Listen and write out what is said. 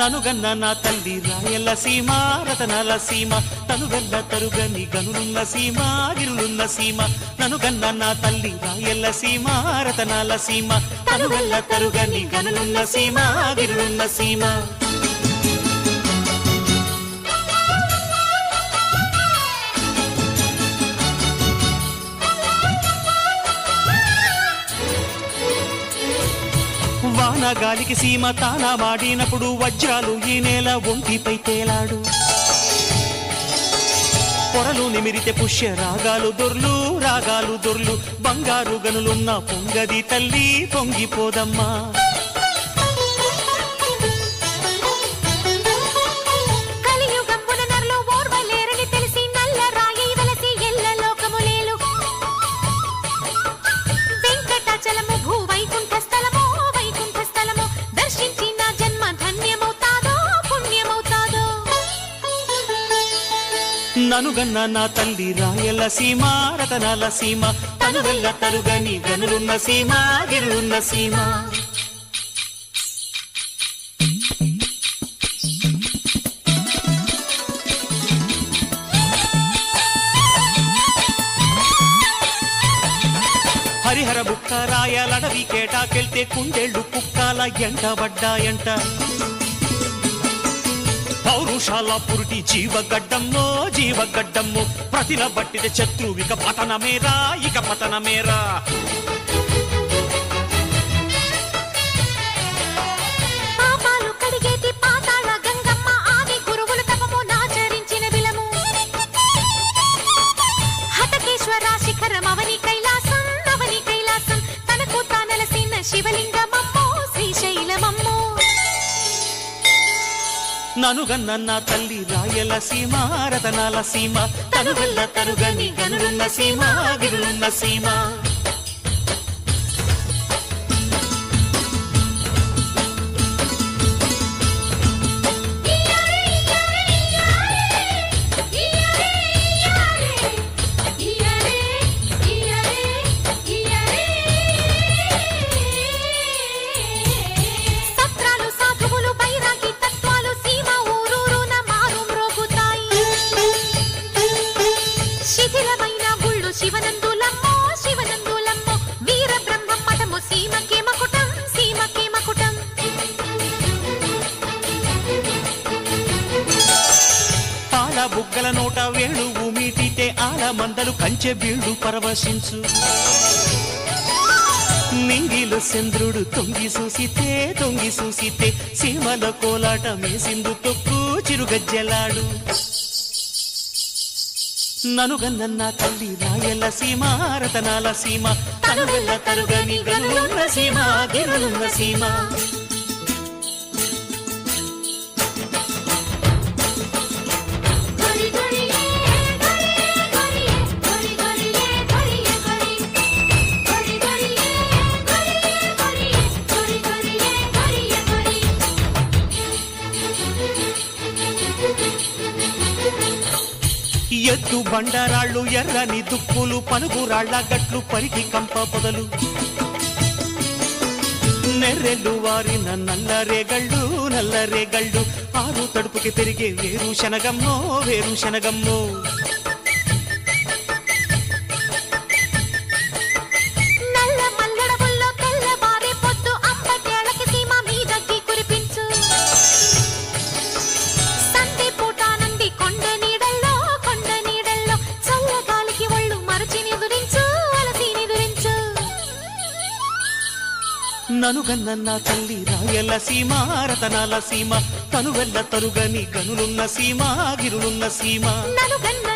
ననుగన్న నా తల్లి రాయల సీమ రతనాల సీమ తనుగల్ల తరుగని గనులున్న సీమ గిరులున్న సీమ ననుగన్న నా తల్లి రాయల సీమ రతనాల సీమ తనుగల్ల తరుగని గనులున్న సీమ గిరులున్న సీమ. వాన గాలికి సీమ తాన మాడినప్పుడు వజ్రాలు ఈ నేల ఒంటిపై తేలాడు. పొరలు నిమిరితే పుష్య రాగాలు దొర్లు రాగాలు దొర్లు. బంగారు గనులున్న పొంగది తల్లి పొంగిపోదమ్మా. ననుగన్న నా తల్లి రాయల సీమ రతనాల సీమ తనువెల్ల తరుగని గనులున్న సీమ గిరులున్న సీమ. హరిహర బుక్క రాయలడవి కేటాకెళ్తే కుండెళ్ళు కుక్కాల ఎంటబడ్డాయంట పౌరుషాల పురుటి జీవగడ్డమ్మో జీవగడ్డమ్మో ప్రతిన బట్టిన శత్రువిక పతనమేరా ఇక పతనమేరా. ననుగన్న నా తల్లి రాయల సీమ రతనాల సీమ తనుగల్ల తనుగని గనులున్న సీమ గిరులున్న సీమ. పాల నోట వేణువు మీటితే ఆల మందలు కంచె బీళ్ళు పరవశించు. నింగిలో చంద్రుడు తొంగి చూసితే తొంగి చూసితే సీమల కోలాట మేసిందు తొక్కు చిరుగజ్జలాడు. ననుగన్న నా తల్లి రాయల సీమ రతనాల సీమ తనుగల్ల తరుగని గనులున్న సీమ గిరులున్న సీమ. ఎత్తు బండరాళ్ళు ఎర్రని దుప్పులు పలుగురాళ్ళ గట్లు పరికి కంప పొదలు. నెర్రెళ్ళు వారిన నల్లరేగళ్ళు నల్లరేగళ్ళు ఆరు తడుపుకి పెరిగే వేరు శనగమ్మో వేరు శనగమ్మో. నన్నుగన్న తల్లి రాయల సీమ రతనాల సీమ. తనువెల్ల తరుగని గనులున్న సీమ గిరులున్న సీమ. నలుగన్న